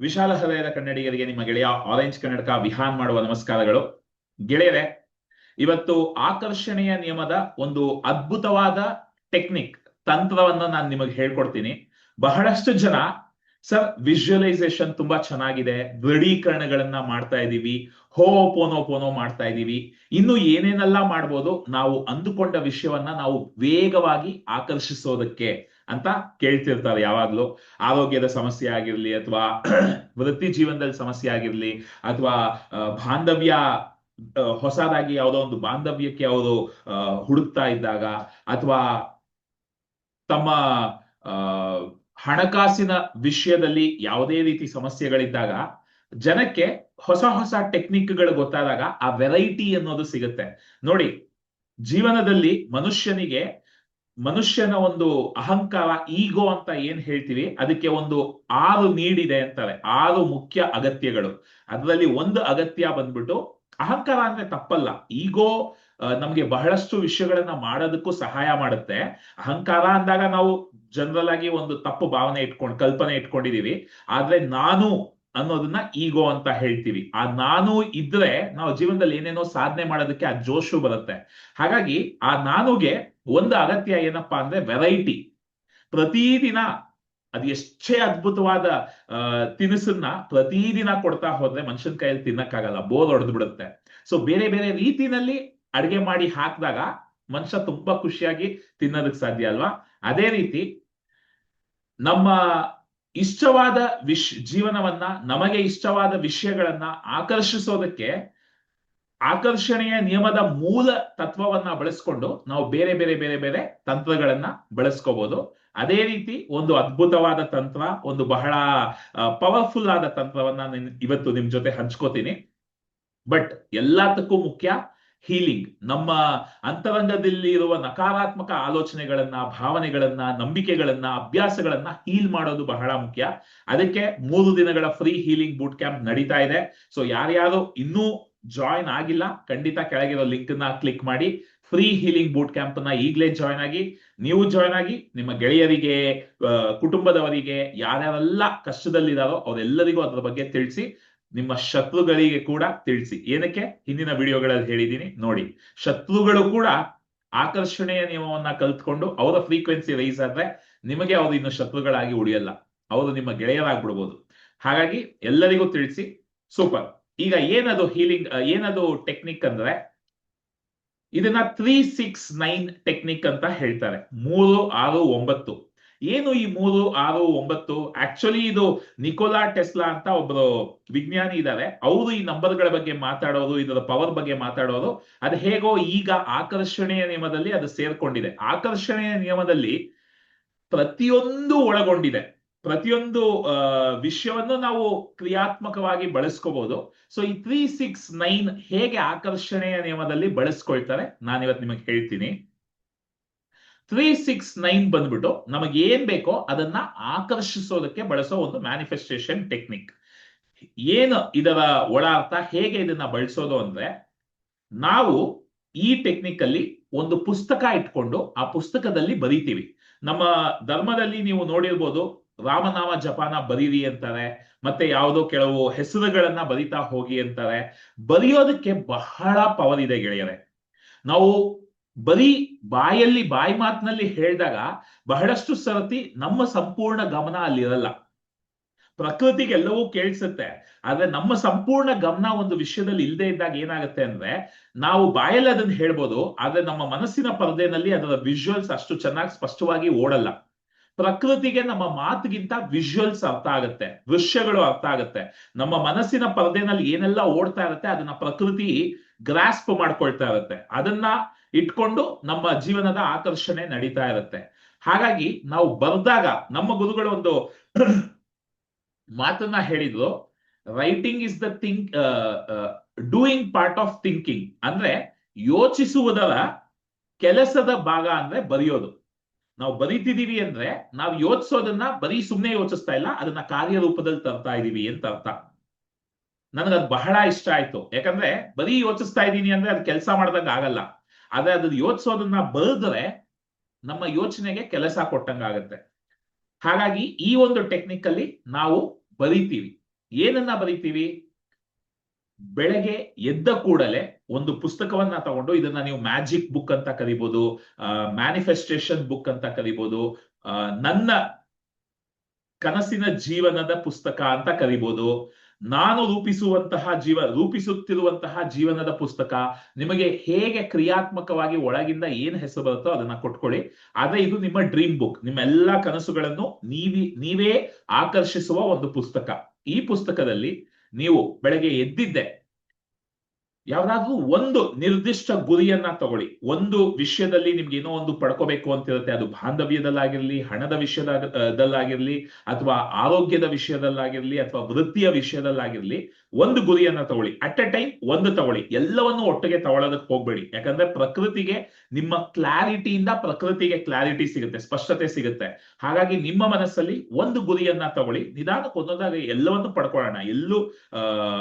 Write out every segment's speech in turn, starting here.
ವಿಶಾಲ ಹೃದಯದ ಕನ್ನಡಿಗರಿಗೆ ನಿಮ್ಮ ಗೆಳೆಯ ಆರೆಂಜ್ ಕನ್ನಡಕ ವಿಹಾನ್ ಮಾಡುವ ನಮಸ್ಕಾರಗಳು. ಗೆಳೆಯರೆ, ಇವತ್ತು ಆಕರ್ಷಣೆಯ ನಿಯಮದ ಒಂದು ಅದ್ಭುತವಾದ ಟೆಕ್ನಿಕ್ ತಂತ್ರವನ್ನ ನಾನು ನಿಮಗೆ ಹೇಳ್ಕೊಡ್ತೀನಿ. ಬಹಳಷ್ಟು ಜನ, ಸರ್ ವಿಜುವಲೈಸೇಷನ್ ತುಂಬಾ ಚೆನ್ನಾಗಿದೆ, ದೃಢೀಕರಣಗಳನ್ನ ಮಾಡ್ತಾ ಇದೀವಿ ಹೋ, ಪೋನೋ ಪೋನೋ ಮಾಡ್ತಾ ಇದ್ದೀವಿ. ಇನ್ನು ಏನೇನೆಲ್ಲ ಮಾಡ್ಬೋದು, ನಾವು ಅಂದುಕೊಂಡ ವಿಷಯವನ್ನ ನಾವು ವೇಗವಾಗಿ ಆಕರ್ಷಿಸೋದಕ್ಕೆ ಅಂತ ಕೇಳ್ತಿರ್ತಾರೆ ಯಾವಾಗ್ಲೂ. ಆರೋಗ್ಯದ ಸಮಸ್ಯೆ ಆಗಿರ್ಲಿ ಅಥವಾ ವೃತ್ತಿ ಜೀವನದಲ್ಲಿ ಸಮಸ್ಯೆ ಆಗಿರ್ಲಿ ಅಥವಾ ಬಾಂಧವ್ಯ ಹೊಸದಾಗಿ ಯಾವುದೋ ಒಂದು ಬಾಂಧವ್ಯಕ್ಕೆ ಅವರು ಹುಡುಕ್ತಾ ಇದ್ದಾಗ ಅಥವಾ ತಮ್ಮ ಹಣಕಾಸಿನ ವಿಷಯದಲ್ಲಿ ಯಾವುದೇ ರೀತಿ ಸಮಸ್ಯೆಗಳಿದ್ದಾಗ ಜನಕ್ಕೆ ಹೊಸ ಹೊಸ ಟೆಕ್ನಿಕ್ಗಳು ಗೊತ್ತಾದಾಗ ಆ ವೆರೈಟಿ ಅನ್ನೋದು ಸಿಗುತ್ತೆ. ನೋಡಿ, ಜೀವನದಲ್ಲಿ ಮನುಷ್ಯನಿಗೆ ಮನುಷ್ಯನ ಒಂದು ಅಹಂಕಾರ, ಈಗೋ ಅಂತ ಏನ್ ಹೇಳ್ತೀವಿ? ಅದಕ್ಕೆ ಒಂದು ಆರು ನೀಡಿದೆ ಅಂತಾರೆ ಆರು ಮುಖ್ಯ ಅಗತ್ಯಗಳು. ಅದರಲ್ಲಿ ಒಂದು ಅಗತ್ಯ ಬಂದ್ಬಿಟ್ಟು ಅಹಂಕಾರ ಅಂದ್ರೆ ತಪ್ಪಲ್ಲ. ಈಗೋ ನಮ್ಗೆ ಬಹಳಷ್ಟು ವಿಷಯಗಳನ್ನ ಮಾಡೋದಕ್ಕೂ ಸಹಾಯ ಮಾಡುತ್ತೆ. ಅಹಂಕಾರ ಅಂದಾಗ ನಾವು ಜನರಲ್ ಆಗಿ ಒಂದು ತಪ್ಪು ಭಾವನೆ ಇಟ್ಕೊಂಡು, ಕಲ್ಪನೆ ಇಟ್ಕೊಂಡಿದೀವಿ. ಆದ್ರೆ ನಾನು ಅನ್ನೋದನ್ನ ಈಗೋ ಅಂತ ಹೇಳ್ತೀವಿ. ಆ ನಾನು ಇದ್ರೆ ನಾವು ಜೀವನದಲ್ಲಿ ಏನೇನೋ ಸಾಧನೆ ಮಾಡೋದಕ್ಕೆ ಆ ಜೋಶು ಬರುತ್ತೆ. ಹಾಗಾಗಿ ಆ ನಾನುಗೆ ಒಂದು ಅಗತ್ಯ ಏನಪ್ಪಾ ಅಂದ್ರೆ ವೆರೈಟಿ ಪ್ರತಿದಿನ ಅದು ಎಷ್ಟೇ ಅದ್ಭುತವಾದ ತಿನಿಸನ್ನ ಪ್ರತಿದಿನ ಕೊಡ್ತಾ ಹೋದ್ರೆ ಮನುಷ್ಯನ ಕೈಯಲ್ಲಿ ತಿನ್ನಕ್ಕಾಗಲ್ಲ, ಬೋರ್ ಹೊಡೆದು ಬಿಡುತ್ತೆ. ಸೊ ಬೇರೆ ಬೇರೆ ರೀತಿನಲ್ಲಿ ಅಡಿಗೆ ಮಾಡಿ ಹಾಕಿದಾಗ ಮನುಷ್ಯ ತುಂಬಾ ಖುಷಿಯಾಗಿ ತಿನ್ನೋದಕ್ಕೆ ಸಾಧ್ಯ ಅಲ್ವಾ? ಅದೇ ರೀತಿ ನಮ್ಮ ಇಷ್ಟವಾದ ವಿಶ್, ಜೀವನವನ್ನ, ನಮಗೆ ಇಷ್ಟವಾದ ವಿಷಯಗಳನ್ನ ಆಕರ್ಷಿಸೋದಕ್ಕೆ ಆಕರ್ಷಣೆಯ ನಿಯಮದ ಮೂಲ ತತ್ವವನ್ನ ಬಳಸ್ಕೊಂಡು ನಾವು ಬೇರೆ ಬೇರೆ ಬೇರೆ ಬೇರೆ ತಂತ್ರಗಳನ್ನ ಬಳಸ್ಕೋಬಹುದು ಅದೇ ರೀತಿ ಒಂದು ಅದ್ಭುತವಾದ ತಂತ್ರ, ಒಂದು ಬಹಳ ಪವರ್ಫುಲ್ ಆದ ತಂತ್ರವನ್ನ ಇವತ್ತು ನಿಮ್ ಜೊತೆ ಹಂಚ್ಕೋತೀನಿ. ಬಟ್ ಎಲ್ಲದಕ್ಕೂ ಮುಖ್ಯ ಹೀಲಿಂಗ್ ನಮ್ಮ ಅಂತರಂಗದಲ್ಲಿ ಇರುವ ನಕಾರಾತ್ಮಕ ಆಲೋಚನೆಗಳನ್ನ, ಭಾವನೆಗಳನ್ನ, ನಂಬಿಕೆಗಳನ್ನ, ಅಭ್ಯಾಸಗಳನ್ನ ಹೀಲ್ ಮಾಡೋದು ಬಹಳ ಮುಖ್ಯ. ಅದಕ್ಕೆ ಮೂರು ದಿನಗಳ ಫ್ರೀ ಹೀಲಿಂಗ್ ಬೂಟ್ ಕ್ಯಾಂಪ್ ನಡೀತಾ ಇದೆ. ಸೊ ಯಾರ್ಯಾರು ಇನ್ನೂ ಜಾಯಿನ್ ಆಗಿಲ್ಲ, ಖಂಡಿತ ಕೆಳಗಿರೋ ಲಿಂಕ್ನ ಕ್ಲಿಕ್ ಮಾಡಿ ಫ್ರೀ ಹೀಲಿಂಗ್ ಬೂಟ್ ಕ್ಯಾಂಪ್ನ ಈಗಲೇ ಜಾಯ್ನ್ ಆಗಿ, ನೀವು ಜಾಯ್ನ್ ಆಗಿ ನಿಮ್ಮ ಗೆಳೆಯರಿಗೆ ಕುಟುಂಬದವರಿಗೆ ಯಾರ್ಯಾರೆಲ್ಲ ಕಷ್ಟದಲ್ಲಿದ್ದಾರೋ ಅವರೆಲ್ಲರಿಗೂ ಅದರ ಬಗ್ಗೆ ತಿಳಿಸಿ, ನಿಮ್ಮ ಶತ್ರುಗಳಿಗೆ ಕೂಡ ತಿಳಿಸಿ. ಏನಕ್ಕೆ? ಹಿಂದಿನ ವಿಡಿಯೋಗಳಲ್ಲಿ ಹೇಳಿದ್ದೀನಿ, ನೋಡಿ. ಶತ್ರುಗಳು ಕೂಡ ಆಕರ್ಷಣೆಯ ನಿಯಮವನ್ನ ಕಲ್ತ್ಕೊಂಡು ಅವರ ಫ್ರೀಕ್ವೆನ್ಸಿ ರೈಸ್ ಆದ್ರೆ ನಿಮಗೆ ಅವರು ಇನ್ನು ಶತ್ರುಗಳಾಗಿ ಉಳಿಯಲ್ಲ. ಅವರು ನಿಮ್ಮ ಗೆಳೆಯರಾಗ್ಬಿಡ್ಬೋದು. ಹಾಗಾಗಿ ಎಲ್ಲರಿಗೂ ತಿಳಿಸಿ ಸೂಪರ್ ಈಗ ಏನದು ಹೀಲಿಂಗ್ ಏನದು ಟೆಕ್ನಿಕ್ ಅಂದ್ರೆ ಇದನ್ನ ತ್ರೀ ಸಿಕ್ಸ್ ನೈನ್ ಟೆಕ್ನಿಕ್ ಅಂತ ಹೇಳ್ತಾರೆ. ಮೂರು, ಆರು, ಒಂಬತ್ತು. ಏನು ಈ ಮೂರು, ಆರು, ಒಂಬತ್ತು? ಆಕ್ಚುಲಿ ಇದು ನಿಕೋಲಾ ಟೆಸ್ಲಾ ಅಂತ ಒಬ್ರು ವಿಜ್ಞಾನಿ ಇದ್ದಾರೆ ಅವರು ಈ ನಂಬರ್ಗಳ ಬಗ್ಗೆ ಮಾತಾಡೋದು ಇದರ ಪವರ್ ಬಗ್ಗೆ ಮಾತಾಡೋದು ಅದು ಹೇಗೋ ಈಗ ಆಕರ್ಷಣೆಯ ನಿಯಮದಲ್ಲಿ ಅದು ಸೇರ್ಕೊಂಡಿದೆ. ಆಕರ್ಷಣೆಯ ನಿಯಮದಲ್ಲಿ ಪ್ರತಿಯೊಂದು ಒಳಗೊಂಡಿದೆ. ಪ್ರತಿಯೊಂದು ವಿಷಯವನ್ನು ನಾವು ಕ್ರಿಯಾತ್ಮಕವಾಗಿ ಬಳಸ್ಕೋಬಹುದು ಸೊ ಈ ತ್ರೀ ಸಿಕ್ಸ್ ನೈನ್ ಹೇಗೆ ಆಕರ್ಷಣೆಯ ನಿಯಮದಲ್ಲಿ ಬಳಸ್ಕೊಳ್ತಾರೆ ನಾನು ಇವತ್ತು ನಿಮಗೆ ಹೇಳ್ತೀನಿ. ತ್ರೀ ಸಿಕ್ಸ್ ನೈನ್ ಬಂದ್ಬಿಟ್ಟು ನಮಗೆ ಏನ್ ಬೇಕೋ ಅದನ್ನ ಆಕರ್ಷಿಸೋದಕ್ಕೆ ಬಳಸೋ ಒಂದು ಮ್ಯಾನಿಫೆಸ್ಟೇಷನ್ ಟೆಕ್ನಿಕ್ ಏನು ಇದರ ಒಳ ಅರ್ಥ ಹೇಗೆ ಇದನ್ನ ಬಳಸೋದು ಅಂದ್ರೆ, ನಾವು ಈ ಟೆಕ್ನಿಕ್ ಅಲ್ಲಿ ಒಂದು ಪುಸ್ತಕ ಇಟ್ಕೊಂಡು ಆ ಪುಸ್ತಕದಲ್ಲಿ ಬರೀತೀವಿ. ನಮ್ಮ ಧರ್ಮದಲ್ಲಿ ನೀವು ನೋಡಿರ್ಬೋದು ರಾಮನಾಮ ಜಪಾನ ಬರೀರಿ ಅಂತಾರೆ, ಮತ್ತೆ ಯಾವುದೋ ಕೆಲವು ಹೆಸರುಗಳನ್ನ ಬರಿತಾ ಹೋಗಿ ಅಂತಾರೆ. ಬರೆಯೋದಕ್ಕೆ ಬಹಳ ಪವರ್ ಇದೆ ಗೆಳೆಯರೆ. ನಾವು ಬರೀ ಬಾಯಲ್ಲಿ, ಬಾಯಿ ಮಾತಿನಲ್ಲಿ ಹೇಳಿದಾಗ ಬಹಳಷ್ಟು ಸರತಿ ನಮ್ಮ ಸಂಪೂರ್ಣ ಗಮನ ಅಲ್ಲಿರಲ್ಲ. ಪ್ರಕೃತಿಗೆಲ್ಲವೂ ಕೇಳಿಸುತ್ತೆ, ಆದ್ರೆ ನಮ್ಮ ಸಂಪೂರ್ಣ ಗಮನ ಒಂದು ವಿಷಯದಲ್ಲಿ ಇಲ್ಲದೆ ಇದ್ದಾಗ ಏನಾಗುತ್ತೆ ಅಂದ್ರೆ, ನಾವು ಬಾಯಲ್ಲಿ ಅದನ್ನ ಹೇಳ್ಬೋದು, ಆದ್ರೆ ನಮ್ಮ ಮನಸ್ಸಿನ ಪರದೆಯಲ್ಲಿ ಅದರ ವಿಜುವಲ್ಸ್ ಅಷ್ಟು ಚೆನ್ನಾಗಿ ಸ್ಪಷ್ಟವಾಗಿ ಓಡಲ್ಲ. ಪ್ರಕೃತಿಗೆ ನಮ್ಮ ಮಾತಿಗಿಂತ ವಿಜುವಲ್ಸ್ ಅರ್ಥ ಆಗುತ್ತೆ, ದೃಶ್ಯಗಳು ಅರ್ಥ ಆಗುತ್ತೆ. ನಮ್ಮ ಮನಸ್ಸಿನ ಪರದೆನಲ್ಲಿ ಏನೆಲ್ಲ ಓಡ್ತಾ ಇರುತ್ತೆ, ಅದನ್ನ ಪ್ರಕೃತಿ ಗ್ರಾಸ್ಪ್ ಮಾಡ್ಕೊಳ್ತಾ ಇರುತ್ತೆ. ಅದನ್ನ ಇಟ್ಕೊಂಡು ನಮ್ಮ ಜೀವನದ ಆಕರ್ಷಣೆ ನಡೀತಾ ಇರುತ್ತೆ. ಹಾಗಾಗಿ ನಾವು ಬರ್ದಾಗ, ನಮ್ಮ ಗುರುಗಳು ಒಂದು ಮಾತನ್ನ ಹೇಳಿದ್ರು writing is the think doing part of thinking ಅಂದ್ರೆ ಯೋಚಿಸುವುದರ ಕೆಲಸದ ಭಾಗ ಅಂದ್ರೆ ಬರೆಯೋದು. ನಾವು ಬರೀತಿದೀವಿ ಅಂದ್ರೆ ನಾವು ಯೋಚಿಸೋದನ್ನ ಬರೀ ಸುಮ್ಮನೆ ಯೋಚಿಸ್ತಾ ಇಲ್ಲ, ಅದನ್ನ ಕಾರ್ಯರೂಪದಲ್ಲಿ ತರ್ತಾ ಇದ್ದೀವಿ ಅಂತ ಅರ್ಥ. ನನಗದು ಬಹಳ ಇಷ್ಟ ಆಯ್ತು. ಯಾಕಂದ್ರೆ ಬರೀ ಯೋಚಿಸ್ತಾ ಇದ್ದೀನಿ ಅಂದ್ರೆ ಅದು ಕೆಲಸ ಮಾಡ್ದಂಗ ಆಗಲ್ಲ. ಆದ್ರೆ ಅದು ಯೋಚಿಸೋದನ್ನ ಬರೆದ್ರೆ ನಮ್ಮ ಯೋಚನೆಗೆ ಕೆಲಸ ಕೊಟ್ಟಂಗಾಗತ್ತೆ ಹಾಗಾಗಿ ಈ ಒಂದು ಟೆಕ್ನಿಕ್ ಅಲ್ಲಿ ನಾವು ಬರಿತೀವಿ. ಏನನ್ನ ಬರೀತೀವಿ? ಬೆಳಗ್ಗೆ ಎದ್ದ ಕೂಡಲೇ ಒಂದು ಪುಸ್ತಕವನ್ನ ತಗೊಂಡು ಇದನ್ನ ನೀವು ಮ್ಯಾಜಿಕ್ ಬುಕ್ ಅಂತ ಕರಿಬಹುದು ಮ್ಯಾನಿಫೆಸ್ಟೇಷನ್ ಬುಕ್ ಅಂತ ಕರಿಬಹುದು ನನ್ನ ಕನಸಿನ ಜೀವನದ ಪುಸ್ತಕ ಅಂತ ಕರಿಬಹುದು ನಾನು ರೂಪಿಸುವಂತಹ ಜೀವ, ರೂಪಿಸುತ್ತಿರುವಂತಹ ಜೀವನದ ಪುಸ್ತಕ, ನಿಮಗೆ ಹೇಗೆ ಕ್ರಿಯಾತ್ಮಕವಾಗಿ ಒಳಗಿಂದ ಏನ್ ಹೆಸರು ಬರುತ್ತೋ ಅದನ್ನ ಕೊಟ್ಕೊಳ್ಳಿ. ಆದ್ರೆ ಇದು ನಿಮ್ಮ ಡ್ರೀಮ್ ಬುಕ್. ನಿಮ್ಮೆಲ್ಲಾ ಕನಸುಗಳನ್ನು ನೀವಿ, ನೀವೇ ಆಕರ್ಷಿಸುವ ಒಂದು ಪುಸ್ತಕ. ಈ ಪುಸ್ತಕದಲ್ಲಿ ನೀವು ಬೆಳಗ್ಗೆ ಎದ್ದಿದ್ದೆ ಯಾವ್ದಾದ್ರೂ ಒಂದು ನಿರ್ದಿಷ್ಟ ಗುರಿಯನ್ನ ತಗೊಳ್ಳಿ. ಒಂದು ವಿಷಯದಲ್ಲಿ ನಿಮ್ಗೆ ಏನೋ ಒಂದು ಪಡ್ಕೋಬೇಕು ಅಂತಿರುತ್ತೆ. ಅದು ಬಾಂಧವ್ಯದಲ್ಲಾಗಿರ್ಲಿ, ಹಣದ ವಿಷಯದಲ್ಲಾಗಿರ್ಲಿ ಅಥವಾ ಆರೋಗ್ಯದ ವಿಷಯದಲ್ಲಾಗಿರ್ಲಿ, ಅಥವಾ ವೃತ್ತಿಯ ವಿಷಯದಲ್ಲಾಗಿರ್ಲಿ, ಒಂದು ಗುರಿಯನ್ನ ತಗೊಳ್ಳಿ. ಅಟ್ ಎ ಟೈಮ್ ಒಂದು ತಗೊಳ್ಳಿ. ಎಲ್ಲವನ್ನು ಒಟ್ಟಿಗೆ ತಗೊಳ್ಳೋದಕ್ಕೆ ಹೋಗ್ಬೇಡಿ. ಯಾಕಂದ್ರೆ ಪ್ರಕೃತಿಗೆ, ನಿಮ್ಮ ಕ್ಲಾರಿಟಿಯಿಂದ ಪ್ರಕೃತಿಗೆ ಕ್ಲಾರಿಟಿ ಸಿಗುತ್ತೆ, ಸ್ಪಷ್ಟತೆ ಸಿಗುತ್ತೆ. ಹಾಗಾಗಿ ನಿಮ್ಮ ಮನಸ್ಸಲ್ಲಿ ಒಂದು ಗುರಿಯನ್ನ ತಗೊಳ್ಳಿ. ನಿಧಾನಕ್ಕೆ ಒಂದೊಂದಾಗಿ ಎಲ್ಲವನ್ನು ಪಡ್ಕೊಳ್ಳೋಣ. ಎಲ್ಲೂ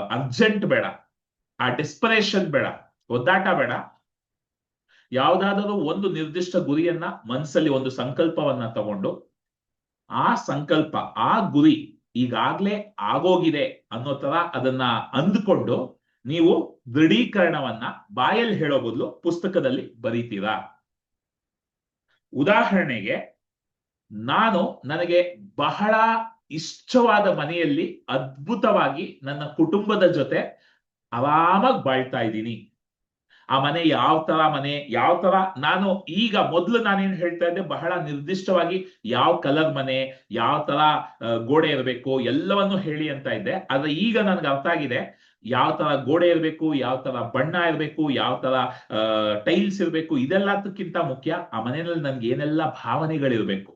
ಅರ್ಜೆಂಟ್ ಬೇಡ. ಆ ಡಿಸ್ಪರೇಷನ್ ಬೇಡ, ಒದ್ದಾಟ ಬೇಡ. ಯಾವುದಾದರೂ ಒಂದು ನಿರ್ದಿಷ್ಟ ಗುರಿಯನ್ನ ಮನಸ್ಸಲ್ಲಿ ಒಂದು ಸಂಕಲ್ಪವನ್ನ ತಗೊಂಡು, ಆ ಸಂಕಲ್ಪ, ಆ ಗುರಿ ಈಗಾಗ್ಲೇ ಆಗೋಗಿದೆ ಅನ್ನೋ ತರ ಅದನ್ನ ಅಂದ್ಕೊಂಡು ನೀವು ದೃಢೀಕರಣವನ್ನ ಬಾಯಲ್ಲಿ ಹೇಳೋ ಬದಲು ಪುಸ್ತಕದಲ್ಲಿ ಬರೀತೀರಾ? ಉದಾಹರಣೆಗೆ, ನಾನು ನನಗೆ ಬಹಳ ಇಷ್ಟವಾದ ಮನೆಯಲ್ಲಿ ಅದ್ಭುತವಾಗಿ ನನ್ನ ಕುಟುಂಬದ ಜೊತೆ ಆರಾಮಾಗಿ ಬಾಳ್ತಾ ಇದ್ದೀನಿ. ಆ ಮನೆ ಯಾವ ತರ ಮನೆ, ಯಾವ ತರ, ನಾನು ಈಗ ಮೊದಲು ನಾನೇನ್ ಹೇಳ್ತಾ ಇದ್ದೆ, ಬಹಳ ನಿರ್ದಿಷ್ಟವಾಗಿ ಯಾವ ಕಲರ್ ಮನೆ, ಯಾವ ತರ ಗೋಡೆ ಇರಬೇಕು, ಎಲ್ಲವನ್ನು ಹೇಳಿ ಅಂತ ಇದ್ದೆ. ಆದ್ರೆ ಈಗ ನನ್ಗೆ ಅರ್ಥ ಆಗಿದೆ, ಯಾವ ತರ ಗೋಡೆ ಇರಬೇಕು, ಯಾವ ತರ ಬಣ್ಣ ಇರಬೇಕು, ಯಾವ ತರ ಟೈಲ್ಸ್ ಇರಬೇಕು ಇದೆಲ್ಲದಕ್ಕಿಂತ ಮುಖ್ಯ ಆ ಮನೆಯಲ್ಲಿ ನನ್ಗೆ ಏನೆಲ್ಲ ಭಾವನೆಗಳಿರ್ಬೇಕು.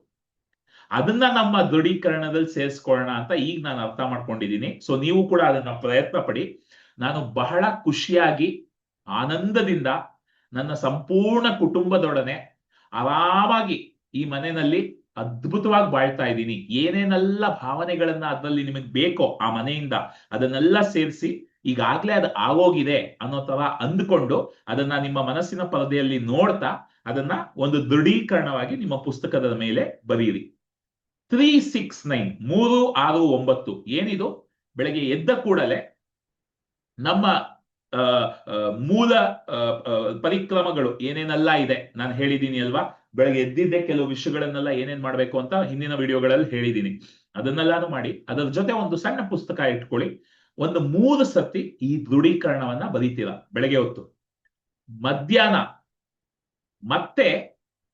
ಅದನ್ನ ನಮ್ಮ ದೃಢೀಕರಣದಲ್ಲಿ ಸೇರಿಸ್ಕೊಳ್ಳೋಣ ಅಂತ ಈಗ ನಾನು ಅರ್ಥ ಮಾಡ್ಕೊಂಡಿದ್ದೀನಿ. ಸೊ ನೀವು ಕೂಡ ಅದನ್ನ ಪ್ರಯತ್ನ ಪಡಿ. ನಾನು ಬಹಳ ಖುಷಿಯಾಗಿ, ಆನಂದದಿಂದ ನನ್ನ ಸಂಪೂರ್ಣ ಕುಟುಂಬದೊಡನೆ ಆರಾಮಾಗಿ ಈ ಮನೆಯಲ್ಲಿ ಅದ್ಭುತವಾಗಿ ಬಾಳ್ತಾ ಇದ್ದೀನಿ. ಏನೇನೆಲ್ಲ ಭಾವನೆಗಳನ್ನ ಅದರಲ್ಲಿ ನಿಮಗೆ ಬೇಕೋ ಆ ಮನೆಯಿಂದ ಅದನ್ನೆಲ್ಲ ಸೇರಿಸಿ ಈಗಾಗ್ಲೇ ಅದು ಆಗೋಗಿದೆ ಅನ್ನೋ ತರ ಅಂದ್ಕೊಂಡು ಅದನ್ನ ನಿಮ್ಮ ಮನಸ್ಸಿನ ಪರದೆಯಲ್ಲಿ ನೋಡ್ತಾ ಅದನ್ನ ಒಂದು ದೃಢೀಕರಣವಾಗಿ ನಿಮ್ಮ ಪುಸ್ತಕದ ಮೇಲೆ ಬರೀರಿ. ತ್ರೀ, ಸಿಕ್ಸ್, ನೈನ್, ಮೂರು, ಆರು, ಒಂಬತ್ತು ಏನಿದು? ಬೆಳಗ್ಗೆ ಎದ್ದ ಕೂಡಲೇ ನಮ್ಮ ಮೂಲ ಪರಿಕ್ರಮಗಳು ಏನೇನೆಲ್ಲ ಇದೆ? ನಾನು ಹೇಳಿದ್ದೀನಿ ಅಲ್ವಾ? ಬೆಳಗ್ಗೆ ಎದ್ದಿದ್ದೆ ಕೆಲವು ವಿಷಯಗಳನ್ನೆಲ್ಲ ಏನೇನ್ ಮಾಡ್ಬೇಕು ಅಂತ ಹಿಂದಿನ ವಿಡಿಯೋಗಳಲ್ಲಿ ಹೇಳಿದ್ದೀನಿ. ಅದನ್ನೆಲ್ಲಾನು ಮಾಡಿ, ಅದರ ಜೊತೆ ಒಂದು ಸಣ್ಣ ಪುಸ್ತಕ ಇಟ್ಕೊಳ್ಳಿ. ಒಂದು ಮೂರು ಸತಿ ಈ ದೃಢೀಕರಣವನ್ನ ಬರೀತೀರಾ, ಬೆಳಗ್ಗೆ ಹೊತ್ತು. ಮಧ್ಯಾಹ್ನ ಮತ್ತೆ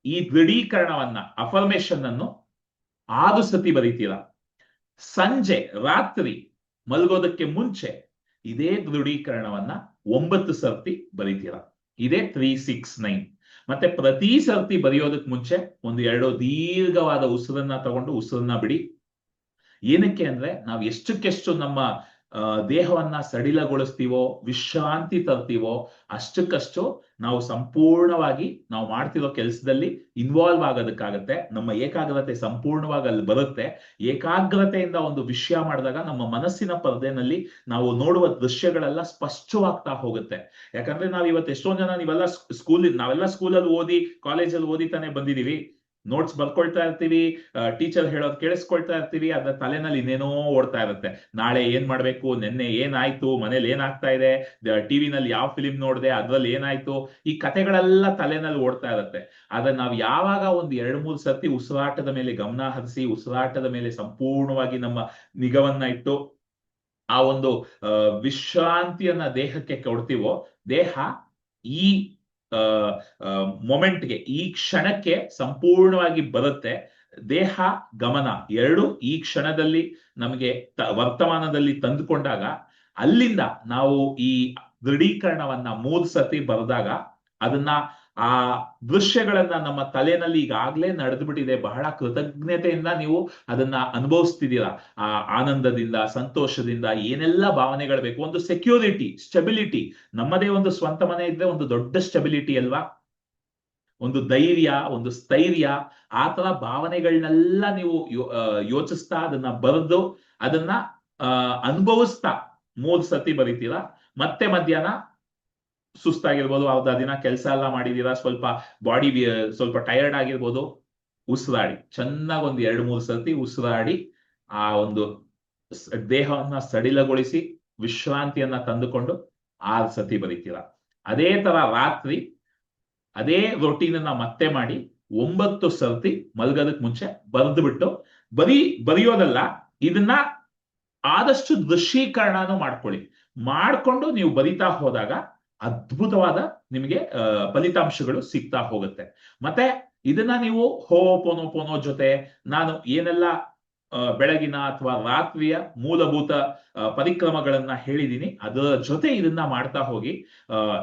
ಈ ದೃಢೀಕರಣವನ್ನ ಅಫರ್ಮೇಶನ್ ಅನ್ನು ಆರು ಸತಿ ಬರೀತೀರಾ. ಸಂಜೆ, ರಾತ್ರಿ ಮಲಗೋದಕ್ಕೆ ಮುಂಚೆ ಇದೇ ದೃಢೀಕರಣವನ್ನ ಒಂಬತ್ತು ಸರ್ತಿ ಬರೀತೀರಾ. ಇದೇ ತ್ರೀ ಸಿಕ್ಸ್ ನೈನ್ ಮತ್ತೆ ಪ್ರತಿ ಸರ್ತಿ ಬರೆಯೋದಕ್ ಮುಂಚೆ ಒಂದು ಎರಡು ದೀರ್ಘವಾದ ಉಸಿರನ್ನ ತಗೊಂಡು ಉಸಿರನ್ನ ಬಿಡಿ. ಏನಕ್ಕೆ ಅಂದ್ರೆ ನಾವು ಎಷ್ಟಕ್ಕೆಷ್ಟು ನಮ್ಮ ದೇಹವನ್ನ ಸಡಿಲಗೊಳಿಸ್ತೀವೋ, ವಿಶ್ರಾಂತಿ ತರ್ತೀವೋ, ಅಷ್ಟಕ್ಕಷ್ಟು ನಾವು ಸಂಪೂರ್ಣವಾಗಿ ನಾವು ಮಾಡ್ತಿರೋ ಕೆಲಸದಲ್ಲಿ ಇನ್ವಾಲ್ವ್ ಆಗೋದಕ್ಕಾಗತ್ತೆ. ನಮ್ಮ ಏಕಾಗ್ರತೆ ಸಂಪೂರ್ಣವಾಗಿ ಅಲ್ಲಿ ಬರುತ್ತೆ. ಏಕಾಗ್ರತೆಯಿಂದ ಒಂದು ವಿಷಯ ಮಾಡಿದಾಗ ನಮ್ಮ ಮನಸ್ಸಿನ ಪರದೆನಲ್ಲಿ ನಾವು ನೋಡುವ ದೃಶ್ಯಗಳೆಲ್ಲ ಸ್ಪಷ್ಟವಾಗ್ತಾ ಹೋಗುತ್ತೆ. ಯಾಕಂದ್ರೆ ನಾವ್ ಇವತ್ತು ಎಷ್ಟೊಂದ್ ಜನ ನೀವೆಲ್ಲ ಸ್ಕೂಲ್ ನಾವೆಲ್ಲ ಸ್ಕೂಲಲ್ಲಿ ಓದಿ ಕಾಲೇಜಲ್ಲಿ ಓದಿ ತಾನೇ ಬಂದಿದೀವಿ ನೋಟ್ಸ್ ಬರ್ಕೊಳ್ತಾ ಇರ್ತೀವಿ ಟೀಚರ್ ಹೇಳೋದು ಕೇಳಿಸ್ಕೊಳ್ತಾ ಇರ್ತೀವಿ, ಅದ್ರ ತಲೆನಲ್ಲಿ ಇನ್ನೇನೋ ಓಡ್ತಾ ಇರುತ್ತೆ. ನಾಳೆ ಏನ್ ಮಾಡ್ಬೇಕು, ನಿನ್ನೆ ಏನಾಯ್ತು, ಮನೇಲಿ ಏನಾಗ್ತಾ ಇದೆ ಟಿವಿನಲ್ಲಿ ಯಾವ ಫಿಲಿಂ ನೋಡಿದೆ, ಅದ್ರಲ್ಲಿ ಏನಾಯ್ತು, ಈ ಕತೆಗಳೆಲ್ಲ ತಲೆನಲ್ಲಿ ಓಡ್ತಾ ಇರುತ್ತೆ. ಆದ್ರೆ ನಾವು ಯಾವಾಗ ಒಂದು ಎರಡ್ ಮೂರ್ ಸರ್ತಿ ಉಸಿರಾಟದ ಮೇಲೆ ಗಮನ ಹರಿಸಿ, ಉಸಿರಾಟದ ಮೇಲೆ ಸಂಪೂರ್ಣವಾಗಿ ನಮ್ಮ ನಿಗವನ್ನ ಇಟ್ಟು, ಆ ಒಂದು ವಿಶ್ರಾಂತಿಯನ್ನ ದೇಹಕ್ಕೆ ಕೊಡ್ತೀವೋ, ದೇಹ ಈ ಮೊಮೆಂಟ್ಗೆ ಈ ಕ್ಷಣಕ್ಕೆ ಸಂಪೂರ್ಣವಾಗಿ ಬರುತ್ತೆ ದೇಹ ಗಮನ. ಎರಡು ಈ ಕ್ಷಣದಲ್ಲಿ ನಮಗೆ ವರ್ತಮಾನದಲ್ಲಿ ತಂದುಕೊಂಡಾಗ ಅಲ್ಲಿಂದ ನಾವು ಈ ದೃಢೀಕರಣವನ್ನ ಮೂರ್ ಸತಿ ಬರೆದಾಗ ಅದನ್ನ ಆ ದೃಶ್ಯಗಳನ್ನ ನಮ್ಮ ತಲೆನಲ್ಲಿ ಈಗಾಗ್ಲೇ ನಡೆದು ಬಿಟ್ಟಿದೆ ಬಹಳ ಕೃತಜ್ಞತೆಯಿಂದ ನೀವು ಅದನ್ನ ಅನುಭವಿಸ್ತಿದ್ದೀರಾ. ಆ ಆನಂದದಿಂದ, ಸಂತೋಷದಿಂದ, ಏನೆಲ್ಲ ಭಾವನೆಗಳು ಬೇಕು. ಒಂದು ಸೆಕ್ಯೂರಿಟಿ ಸ್ಟೆಬಿಲಿಟಿ ನಮ್ಮದೇ ಒಂದು ಸ್ವಂತ ಮನೆ ಇದ್ರೆ ಒಂದು ದೊಡ್ಡ ಸ್ಟೆಬಿಲಿಟಿ ಅಲ್ವಾ? ಒಂದು ಧೈರ್ಯ, ಒಂದು ಸ್ಥೈರ್ಯ. ಆ ತರ ಭಾವನೆಗಳನ್ನೆಲ್ಲ ನೀವು ಯೋಚಿಸ್ತಾ ಅದನ್ನ ಬರೆದು ಅದನ್ನ ಅನುಭವಿಸ್ತಾ. ಮೂರ್ ಸತಿ ಬರೀತೀರಾ? ಮತ್ತೆ ಮಧ್ಯಾಹ್ನ ಸುಸ್ತಾಗಿರ್ಬೋದು ಅರ್ಧ ದಿನ ಕೆಲಸ ಎಲ್ಲ ಮಾಡಿದೀರಾ, ಸ್ವಲ್ಪ ಬಾಡಿ ಸ್ವಲ್ಪ ಟೈರ್ಡ್ ಆಗಿರ್ಬೋದು, ಉಸಿರಾಡಿ. ಚೆನ್ನಾಗಿ ಒಂದು ಎರಡು, ಮೂರು ಸರ್ತಿ ಉಸಿರಾಡಿ ಆ ಒಂದು ದೇಹವನ್ನ ಸಡಿಲಗೊಳಿಸಿ ವಿಶ್ರಾಂತಿಯನ್ನ ತಂದುಕೊಂಡು ಆರು ಸತಿ ಬರೀತೀರಾ. ಅದೇ ತರ ರಾತ್ರಿ ಅದೇ ರೊಟೀನ್ ಅನ್ನ ಮತ್ತೆ ಮಾಡಿ ಒಂಬತ್ತು ಸರ್ತಿ ಮಲಗೋದಕ್ ಮುಂಚೆ ಬರೆದು ಬಿಟ್ಟು ಬರೀ ಬರೆಯೋದಲ್ಲ, ಇದನ್ನ ಆದಷ್ಟು ದೃಶ್ಯೀಕರಣನೂ ಮಾಡ್ಕೊಳ್ಳಿ. ಮಾಡ್ಕೊಂಡು ನೀವು ಬರಿತಾ ಹೋದಾಗ ಅದ್ಭುತವಾದ ನಿಮಗೆ ಫಲಿತಾಂಶಗಳು ಸಿಗ್ತಾ ಹೋಗುತ್ತೆ. ಮತ್ತೆ ಇದನ್ನ ನೀವು ಹೋ ಪೋನೋ ಪೋನೋ ಜೊತೆ ನಾನು ಏನೆಲ್ಲ ಬೆಳಗಿನ ಅಥವಾ ರಾತ್ರಿಯ ಮೂಲಭೂತ ಪರಿಕ್ರಮಗಳನ್ನ ಹೇಳಿದೀನಿ, ಅದರ ಜೊತೆ ಇದನ್ನ ಮಾಡ್ತಾ ಹೋಗಿ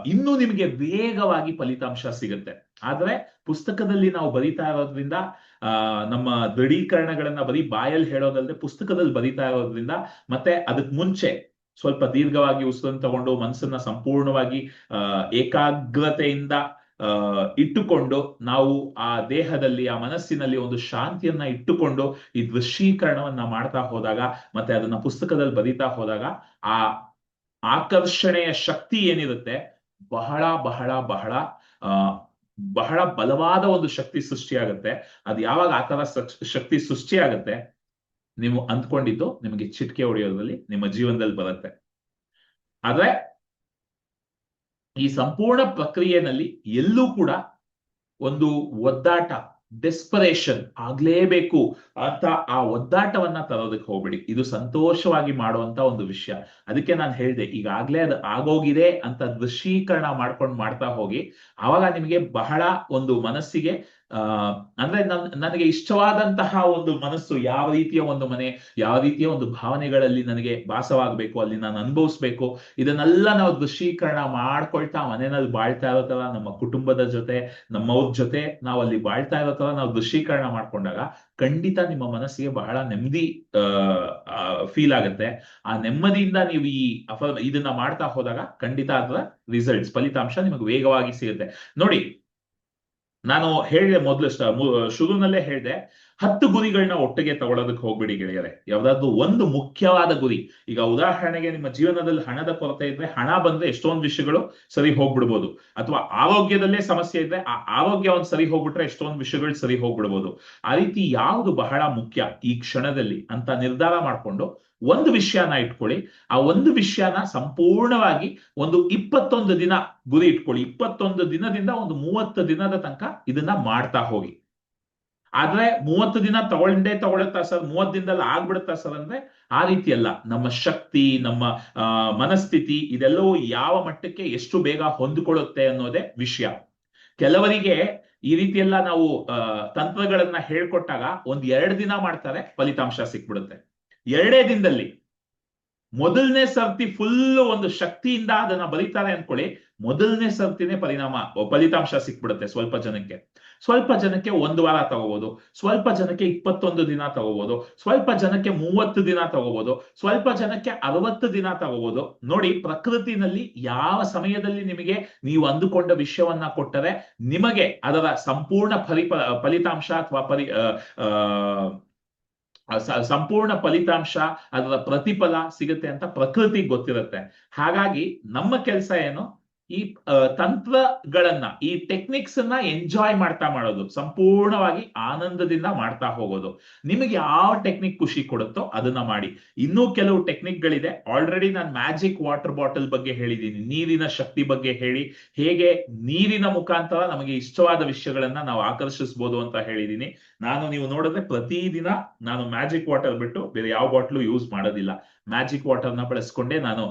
ಇನ್ನೂ ನಿಮಗೆ ವೇಗವಾಗಿ ಫಲಿತಾಂಶ ಸಿಗುತ್ತೆ. ಆದ್ರೆ ಪುಸ್ತಕದಲ್ಲಿ ನಾವು ಬರಿತಾ ಇರೋದ್ರಿಂದ ನಮ್ಮ ದೃಢೀಕರಣಗಳನ್ನ ಬರೀ ಬಾಯಲ್ಲಿ ಹೇಳೋದಲ್ಲದೆ ಪುಸ್ತಕದಲ್ಲಿ ಬರಿತಾ ಇರೋದ್ರಿಂದ ಮತ್ತೆ ಅದಕ್ ಮುಂಚೆ ಸ್ವಲ್ಪ ದೀರ್ಘವಾಗಿ ಉಸಿರನ್ನು ತಗೊಂಡು ಮನಸ್ಸನ್ನ ಸಂಪೂರ್ಣವಾಗಿ ಏಕಾಗ್ರತೆಯಿಂದ ಇಟ್ಟುಕೊಂಡು ನಾವು ಆ ದೇಹದಲ್ಲಿ, ಆ ಮನಸ್ಸಿನಲ್ಲಿ ಒಂದು ಶಾಂತಿಯನ್ನ ಇಟ್ಟುಕೊಂಡು ಈ ದೃಶ್ಯೀಕರಣವನ್ನ ಮಾಡ್ತಾ ಹೋದಾಗ ಮತ್ತೆ ಅದನ್ನ ಪುಸ್ತಕದಲ್ಲಿ ಬರೀತಾ ಹೋದಾಗ ಆ ಆಕರ್ಷಣೆಯ ಶಕ್ತಿ ಏನಿರುತ್ತೆ? ಬಹಳ ಬಹಳ ಬಹಳ ಬಹಳ ಬಲವಾದ ಒಂದು ಶಕ್ತಿ ಸೃಷ್ಟಿಯಾಗುತ್ತೆ. ಅದು ಯಾವಾಗ ಆ ತರ ಶಕ್ತಿ ಸೃಷ್ಟಿಯಾಗುತ್ತೆ? ನೀವು ಅಂದ್ಕೊಂಡಿದ್ದು ನಿಮಗೆ ಚಿಟಿಕೆ ಹೊಡೆಯೋದ್ರಲ್ಲಿ ನಿಮ್ಮ ಜೀವನದಲ್ಲಿ ಬರುತ್ತೆ. ಆದ್ರೆ ಈ ಸಂಪೂರ್ಣ ಪ್ರಕ್ರಿಯೆನಲ್ಲಿ ಎಲ್ಲೂ ಕೂಡ ಒಂದು ಒದ್ದಾಟ ಡೆಸ್ಪರೇಷನ್ ಆಗ್ಲೇಬೇಕು ಅಂತ ಆ ಒದ್ದಾಟವನ್ನ ತರೋದಕ್ಕೆ ಹೋಗ್ಬೇಡಿ. ಇದು ಸಂತೋಷವಾಗಿ ಮಾಡುವಂತ ಒಂದು ವಿಷಯ. ಅದಕ್ಕೆ ನಾನು ಹೇಳಿದೆ, ಈಗಾಗ್ಲೇ ಅದು ಆಗೋಗಿದೆ ಅಂತ ದೃಶ್ಯೀಕರಣ ಮಾಡ್ಕೊಂಡು ಮಾಡ್ತಾ ಹೋಗಿ, ಆವಾಗ ನಿಮಗೆ ಬಹಳ ಒಂದು ಮನಸ್ಸಿಗೆ ಅಂದ್ರೆ ನನ್, ನನಗೆ ಇಷ್ಟವಾದಂತಹ ಒಂದು ಮನಸ್ಸು ಯಾವ ರೀತಿಯ ಒಂದು ಮನೆ, ಯಾವ ರೀತಿಯ ಒಂದು ಭಾವನೆಗಳಲ್ಲಿ ನನಗೆ ಭಾಸವಾಗಬೇಕು, ಅಲ್ಲಿ ನಾನು ಅನುಭವಿಸ್ಬೇಕು, ಇದನ್ನೆಲ್ಲ ನಾವು ದೃಶ್ಯೀಕರಣ ಮಾಡ್ಕೊಳ್ತಾ ಮನೆಯಲ್ಲಿ ಬಾಳ್ತಾ ಇರೋ ತರ ನಮ್ಮ ಕುಟುಂಬದ ಜೊತೆ, ನಮ್ಮವ್ರ ಜೊತೆ ನಾವು ಅಲ್ಲಿ ಬಾಳ್ತಾ ಇರೋ ತರ ನಾವು ದೃಶ್ಯೀಕರಣ ಮಾಡ್ಕೊಂಡಾಗ ಖಂಡಿತ ನಿಮ್ಮ ಮನಸ್ಸಿಗೆ ಬಹಳ ನೆಮ್ಮದಿ ಫೀಲ್ ಆಗುತ್ತೆ. ಆ ನೆಮ್ಮದಿಯಿಂದ ನೀವು ಈ ಇದನ್ನ ಮಾಡ್ತಾ ಹೋದಾಗ ಖಂಡಿತ ಅದರ ರಿಸಲ್ಟ್ಸ್ ಫಲಿತಾಂಶ ನಿಮಗೆ ವೇಗವಾಗಿ ಸಿಗುತ್ತೆ. ನೋಡಿ ನಾನು ಹೇಳಿದೆ ಮೊದಲು ಶುರುನಲ್ಲೇ ಹೇಳಿದೆ. ಹತ್ತು ಗುರಿಗಳನ್ನ ಒಟ್ಟಿಗೆ ತಗೊಳ್ಳೋದಕ್ಕೆ ಹೋಗ್ಬಿಡಿ ಗೆಳೆಯರೆ. ಯಾವ್ದಾದ್ರು ಒಂದು ಮುಖ್ಯವಾದ ಗುರಿ. ಈಗ ಉದಾಹರಣೆಗೆ ನಿಮ್ಮ ಜೀವನದಲ್ಲಿ ಹಣದ ಕೊರತೆ ಇದ್ರೆ ಹಣ ಬಂದ್ರೆ ಎಷ್ಟೊಂದು ವಿಷಯಗಳು ಸರಿ ಹೋಗ್ಬಿಡ್ಬೋದು. ಅಥವಾ ಆರೋಗ್ಯದಲ್ಲೇ ಸಮಸ್ಯೆ ಇದ್ರೆ ಆ ಆರೋಗ್ಯ ಒಂದು ಸರಿ ಹೋಗ್ಬಿಟ್ರೆ ಎಷ್ಟೊಂದು ವಿಷಯಗಳು ಸರಿ ಹೋಗ್ಬಿಡ್ಬೋದು. ಆ ರೀತಿ ಯಾವುದು ಬಹಳ ಮುಖ್ಯ ಈ ಕ್ಷಣದಲ್ಲಿ ಅಂತ ನಿರ್ಧಾರ ಮಾಡ್ಕೊಂಡು ಒಂದು ವಿಷಯನ ಇಟ್ಕೊಳ್ಳಿ. ಆ ಒಂದು ವಿಷಯನ ಸಂಪೂರ್ಣವಾಗಿ ಒಂದು ಇಪ್ಪತ್ತೊಂದು ದಿನ ಗುರಿ ಇಟ್ಕೊಳ್ಳಿ. ಇಪ್ಪತ್ತೊಂದು ದಿನದಿಂದ ಒಂದು ಮೂವತ್ತು ದಿನದ ತನಕ ಇದನ್ನ ಮಾಡ್ತಾ ಹೋಗಿ. ಆದ್ರೆ ಮೂವತ್ತು ದಿನ ತಗೊಳ್ದೇ ತಗೊಳುತ್ತಾ ಸರ್? ಮೂವತ್ತು ದಿನದಲ್ಲಿ ಆಗ್ಬಿಡುತ್ತಾ ಸರ್ ಅಂದ್ರೆ ಆ ರೀತಿ ಅಲ್ಲ. ನಮ್ಮ ಶಕ್ತಿ, ನಮ್ಮ ಮನಸ್ಥಿತಿ ಇದೆಲ್ಲವೂ ಯಾವ ಮಟ್ಟಕ್ಕೆ ಎಷ್ಟು ಬೇಗ ಹೊಂದಿಕೊಳ್ಳುತ್ತೆ ಅನ್ನೋದೇ ವಿಷಯ. ಕೆಲವರಿಗೆ ಈ ರೀತಿ ಎಲ್ಲ ನಾವು ತಂತ್ರಗಳನ್ನ ಹೇಳ್ಕೊಟ್ಟಾಗ ಒಂದ್ ಎರಡು ದಿನ ಮಾಡ್ತಾರೆ, ಫಲಿತಾಂಶ ಸಿಕ್ಬಿಡುತ್ತೆ. ಎರಡೇ ದಿನದಲ್ಲಿ ಮೊದಲನೇ ಸರ್ತಿ ಫುಲ್ ಒಂದು ಶಕ್ತಿಯಿಂದ ಅದನ್ನ ಬರೀತಾರೆ ಅನ್ಕೊಳ್ಳಿ. ಮೊದಲನೇ ಸರ್ತಿನೇ ಪರಿಣಾಮ ಫಲಿತಾಂಶ ಸಿಕ್ಬಿಡುತ್ತೆ ಸ್ವಲ್ಪ ಜನಕ್ಕೆ. ಸ್ವಲ್ಪ ಜನಕ್ಕೆ ಒಂದು ವಾರ ತಗೋಬಹುದು ಸ್ವಲ್ಪ ಜನಕ್ಕೆ ಇಪ್ಪತ್ತೊಂದು ದಿನ ತಗೋಬಹುದು ಸ್ವಲ್ಪ ಜನಕ್ಕೆ ಮೂವತ್ತು ದಿನ ತಗೋಬಹುದು ಸ್ವಲ್ಪ ಜನಕ್ಕೆ ಅರವತ್ತು ದಿನ ತಗೋಬಹುದು ನೋಡಿ, ಪ್ರಕೃತಿನಲ್ಲಿ ಯಾವ ಸಮಯದಲ್ಲಿ ನಿಮಗೆ ನೀವು ಅಂದುಕೊಂಡ ವಿಷಯವನ್ನ ಕೊಟ್ಟರೆ ನಿಮಗೆ ಅದರ ಸಂಪೂರ್ಣ ಫಲಿಪ ಫಲಿತಾಂಶ ಅಥವಾ ಪರಿ ಸಂಪೂರ್ಣ ಫಲಿತಾಂಶ ಅದರ ಪ್ರತಿಫಲ ಸಿಗುತ್ತೆ ಅಂತ ಪ್ರಕೃತಿ ಗೊತ್ತಿರುತ್ತೆ. ಹಾಗಾಗಿ ನಮ್ಮ ಕೆಲಸ ಏನು? ಈ ತಂತ್ರಗಳನ್ನ, ಈ ಟೆಕ್ನಿಕ್ಸ್ ಅನ್ನ ಎಂಜಾಯ್ ಮಾಡ್ತಾ ಮಾಡೋದು, ಸಂಪೂರ್ಣವಾಗಿ ಆನಂದದಿಂದ ಮಾಡ್ತಾ ಹೋಗೋದು. ನಿಮಗೆ ಯಾವ ಟೆಕ್ನಿಕ್ ಖುಷಿ ಕೊಡುತ್ತೋ ಅದನ್ನ ಮಾಡಿ. ಇನ್ನೂ ಕೆಲವು ಟೆಕ್ನಿಕ್ ಗಳಿದೆ ಆಲ್ರೆಡಿ ನಾನು ಮ್ಯಾಜಿಕ್ ವಾಟರ್ ಬಾಟಲ್ ಬಗ್ಗೆ ಹೇಳಿದ್ದೀನಿ. ನೀರಿನ ಶಕ್ತಿ ಬಗ್ಗೆ ಹೇಳಿ. ಹೇಗೆ ನೀರಿನ ಮುಖಾಂತರ ನಮಗೆ ಇಷ್ಟವಾದ ವಿಷಯಗಳನ್ನ ನಾವು ಆಕರ್ಷಿಸಬಹುದು ಅಂತ ಹೇಳಿದ್ದೀನಿ. ನಾನು ನೀವು ನೋಡಿದ್ರೆ ಪ್ರತಿದಿನ ನಾನು ಮ್ಯಾಜಿಕ್ ವಾಟರ್ ಬಿಟ್ಟು ಬೇರೆ ಯಾವ ಬಾಟ್ಲು ಯೂಸ್ ಮಾಡೋದಿಲ್ಲ. ಮ್ಯಾಜಿಕ್ ವಾಟರ್ನ ಬಳಸ್ಕೊಂಡೇ ನಾನು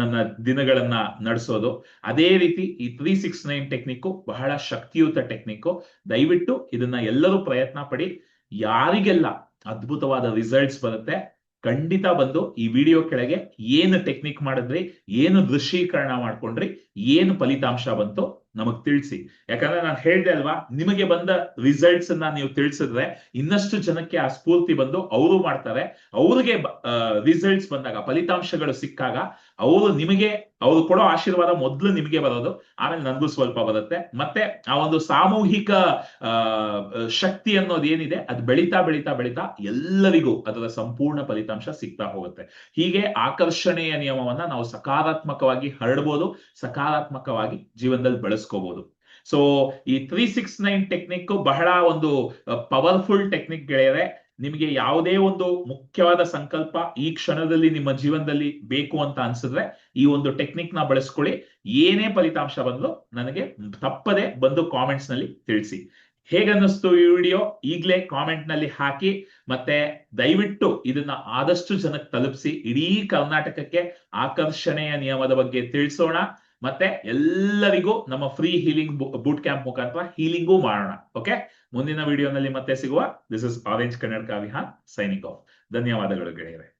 ನನ್ನ ದಿನಗಳನ್ನ ನಡೆಸೋದು. ಅದೇ ರೀತಿ ಈ ತ್ರೀ ಸಿಕ್ಸ್ ನೈನ್ ಟೆಕ್ನಿಕ್ ಬಹಳ ಶಕ್ತಿಯುತ ಟೆಕ್ನಿಕ್ ದಯವಿಟ್ಟು ಇದನ್ನ ಎಲ್ಲರೂ ಪ್ರಯತ್ನ ಪಡಿ. ಯಾರಿಗೆಲ್ಲ ಅದ್ಭುತವಾದ ರಿಸಲ್ಟ್ಸ್ ಬರುತ್ತೆ, ಖಂಡಿತ ಬಂದು ಈ ವಿಡಿಯೋ ಕೆಳಗೆ ಏನು ಟೆಕ್ನಿಕ್ ಮಾಡಿದ್ರಿ, ಏನು ದೃಶ್ಯೀಕರಣ ಮಾಡ್ಕೊಂಡ್ರಿ, ಏನು ಫಲಿತಾಂಶ ಬಂತು ನಮಗ್ ತಿಳಿಸಿ. ಯಾಕಂದ್ರೆ ನಾನು ಹೇಳ್ದೆ ಅಲ್ವಾ, ನಿಮಗೆ ಬಂದ ರಿಸಲ್ಟ್ಸ್ ಅನ್ನ ನೀವು ತಿಳಿಸಿದ್ರೆ ಇನ್ನಷ್ಟು ಜನಕ್ಕೆ ಆ ಸ್ಫೂರ್ತಿ ಬಂದು ಅವರು ಮಾಡ್ತಾರೆ. ಅವ್ರಿಗೆ ರಿಸಲ್ಟ್ಸ್ ಬಂದಾಗ, ಫಲಿತಾಂಶಗಳು ಸಿಕ್ಕಾಗ ಅವರು ನಿಮಗೆ ಅವ್ರು ಕೊಡೋ ಆಶೀರ್ವಾದ ಮೊದಲು ನಿಮಗೆ ಬರೋದು. ಆಮೇಲೆ ನನಗೂ ಸ್ವಲ್ಪ ಬರುತ್ತೆ. ಮತ್ತೆ ಆ ಒಂದು ಸಾಮೂಹಿಕ ಶಕ್ತಿ ಅನ್ನೋದು ಏನಿದೆ, ಅದು ಬೆಳೀತಾ ಬೆಳೀತಾ ಬೆಳೀತಾ ಎಲ್ಲರಿಗೂ ಅದರ ಸಂಪೂರ್ಣ ಫಲಿತಾಂಶ ಸಿಗ್ತಾ ಹೋಗುತ್ತೆ. ಹೀಗೆ ಆಕರ್ಷಣೆಯ ನಿಯಮವನ್ನ ನಾವು ಸಕಾರಾತ್ಮಕವಾಗಿ ಹರಡ್ಬೋದು, ಸಕಾರಾತ್ಮಕವಾಗಿ ಜೀವನದಲ್ಲಿ ಬಳಸ್ಕೋಬಹುದು ಸೊ ಈ ತ್ರೀ ಸಿಕ್ಸ್ ನೈನ್ ಟೆಕ್ನಿಕ್ ಬಹಳ ಒಂದು ಪವರ್ಫುಲ್ ಟೆಕ್ನಿಕ್ ಗೆಳೆಯರೆ ನಿಮಗೆ ಯಾವುದೇ ಒಂದು ಮುಖ್ಯವಾದ ಸಂಕಲ್ಪ ಈ ಕ್ಷಣದಲ್ಲಿ ನಿಮ್ಮ ಜೀವನದಲ್ಲಿ ಬೇಕು ಅಂತ ಅನ್ಸಿದ್ರೆ ಈ ಒಂದು ಟೆಕ್ನಿಕ್ನ ಬಳಸ್ಕೊಳ್ಳಿ. ಏನೇ ಫಲಿತಾಂಶ ಬಂದು ನನಗೆ ತಪ್ಪದೆ ಬಂದು ಕಾಮೆಂಟ್ಸ್ನಲ್ಲಿ ತಿಳಿಸಿ. ಹೇಗನ್ನಿಸ್ತು ಈ ವಿಡಿಯೋ? ಈಗಲೇ ಕಾಮೆಂಟ್ನಲ್ಲಿ ಹಾಕಿ ಮತ್ತೆ ದಯವಿಟ್ಟು ಇದನ್ನ ಆದಷ್ಟು ಜನಕ್ಕೆ ತಲುಪಿಸಿ. ಇಡೀ ಕರ್ನಾಟಕಕ್ಕೆ ಆಕರ್ಷಣೆಯ ನಿಯಮದ ಬಗ್ಗೆ ತಿಳಿಸೋಣ. ಮತ್ತೆ ಎಲ್ಲರಿಗೂ ನಮ್ಮ ಫ್ರೀ ಹೀಲಿಂಗ್ ಬೂಟ್ ಕ್ಯಾಂಪ್ ಮುಖಾಂತರ ಹೀಲಿಂಗೂ ಮಾಡೋಣ. ಓಕೆ ಮುಂದಿನ ವಿಡಿಯೋನಲ್ಲಿ ಮತ್ತೆ ಸಿಗುವ. This is Orange Kannada Vihan signing ಧನ್ಯವಾದಗಳು ಗೆಳೆಯರೆ.